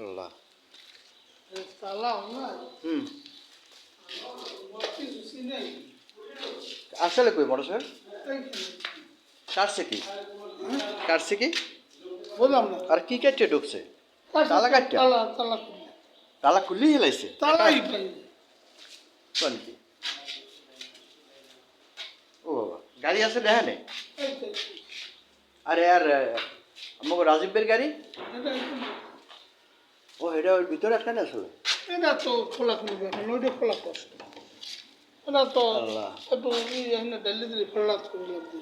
আল্লাহ। হুম। আসলে কই মোটরসাইকেল এইখানে। কাটছে কি? কাটছে কি? বললাম না। আর কি কেটে ঢুকছে? তালা কাটটা? তালা তালা তালা খুলি হেলাইছে? তালাই কি? ও বাবা গাড়ি আছে দেখা নেই আরে আর আমাকে রাজীবের গাড়ি? ও এটা ওর ভিতরে একটা না আসলে এটা তো খোলা খুলি এখন ওইটা খোলা কষ্ট এটা তো। একটু এখানে ডালি দিলে খোলা করে লাগবে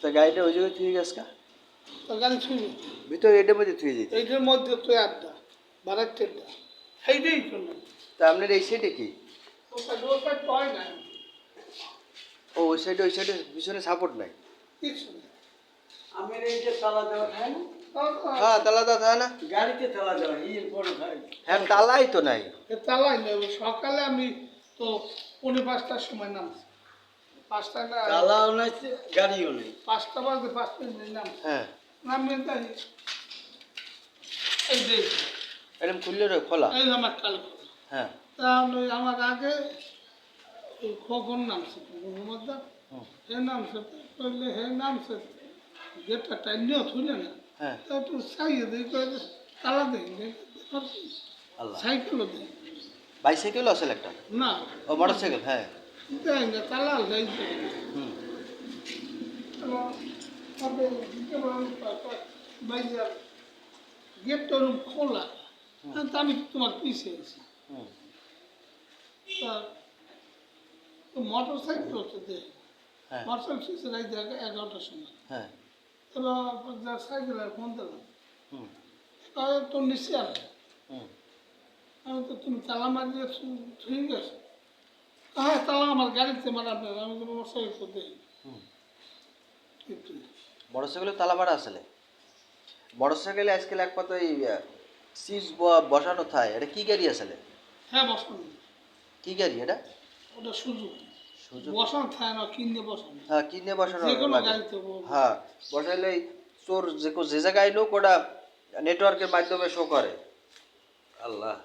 তা গাড়িটা ওই জায়গায় থুয়ে গেছে কা? শুনি ভিতরে এটার মধ্যে থুয়ে দিতে এইটার মধ্যে তো আড্ডা বারাকটেরটা সেইটাই শুনি তা আপনার এই সাইডে কি? ও ওই সাইডে ওই সাইডে পিছনে সাপোর্ট নাই। কিছু না আমি এই যে তালা দেওয়া না হ্যাঁ তালা দা থাকে না? গাড়িতে তালা দেওয়া এর পরে খাই হ্যাঁ তালাই তো নাই। তালাই নেব সকালে আমি তো পৌনে পাঁচটার সময় নামছি। পাঁচটা না তালাও নাই গাড়িও নেই। পাঁচটা বাজে পাঁচটা মিনিট নামছি। হ্যাঁ। নামিয়ে তাই এই যে এরকম খুললে রে খোলা। এই আমার কাল হ্যাঁ। তাহলে আমার আগে খোকন নামছে মোহাম্মদ হুম। হে নামছে করলে হে নামছে। গেটটা টাইনিও থুলে না। হ্যাঁ। তা একটু সাইয়ে দিই তালা দেই আল্লাহ। সাইকেলও দেই। বাইসাইকেলও আছে একটা? না। ও মোটরসাইকেল হ্যাঁ। দেয় না তালা দেয় হুম। গেটটা ওরকম খোলা। আর তা আমি তোমার পিছিয়ে আছি। তা মোটর সাইকেল হচ্ছে দেখ হ্যাঁ মোটর সাইকেল এগারোটার সময়। হ্যাঁ। সাইকেল তো নিশ্চয় আর হুম। আমি তো তুমি তালা গেছো। হ্যাঁ তালা আমার গাড়িতে মারাবে আমি তো মোটর সাইকেল তো দেই তালা মারা আসলে। আজকাল এই সিট বসানো থাকে। এটা কি গাড়ি আসলে? হ্যাঁ বসান। কি গাড়ি এটা? ওটা সুযোগ সুযোগ বসান থাকে না কিনে বসান। হ্যাঁ কিনে বসানো যে কোনো গাড়িতে হ্যাঁ বসাইলে তোর যে যে জায়গায় লোক ওটা নেটওয়ার্কের মাধ্যমে শো করে। আল্লাহ।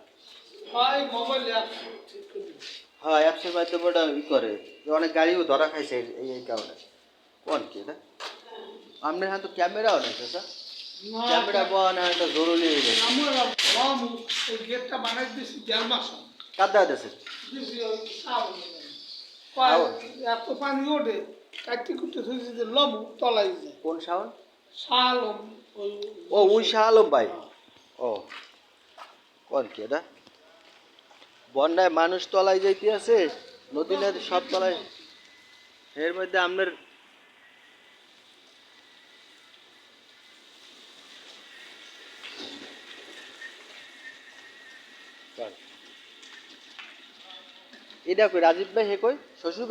হয় মোবাইল। হ্যাঁ অ্যাপসের মাধ্যমে ওটা ই করে। অনেক গাড়িও ধরা খাইছে এই- কারণে। কোন কি এটা? আপনার হ্যাঁ তো ক্যামেরাও নেই স্যার? ক্যামেরা জরুরি হয়ে গেছে। আমরা বাবু গেটটা বানাই দিয়েছি দেড় মাস হয়। কার এত পানি ওঠে কাটতে কুটতে থইছে যে লবু তলাই যায়। কোন শাওন? শাল ওই ও ওই শাহ আলম ভাই। ও কোন কি এটা? বন্যায় মানুষ তলায় যাইতে আছে নদী নদী সব তলায়। এর মধ্যে আপনার এটা কই রাজীব ভাই হে কই? শ্বশুর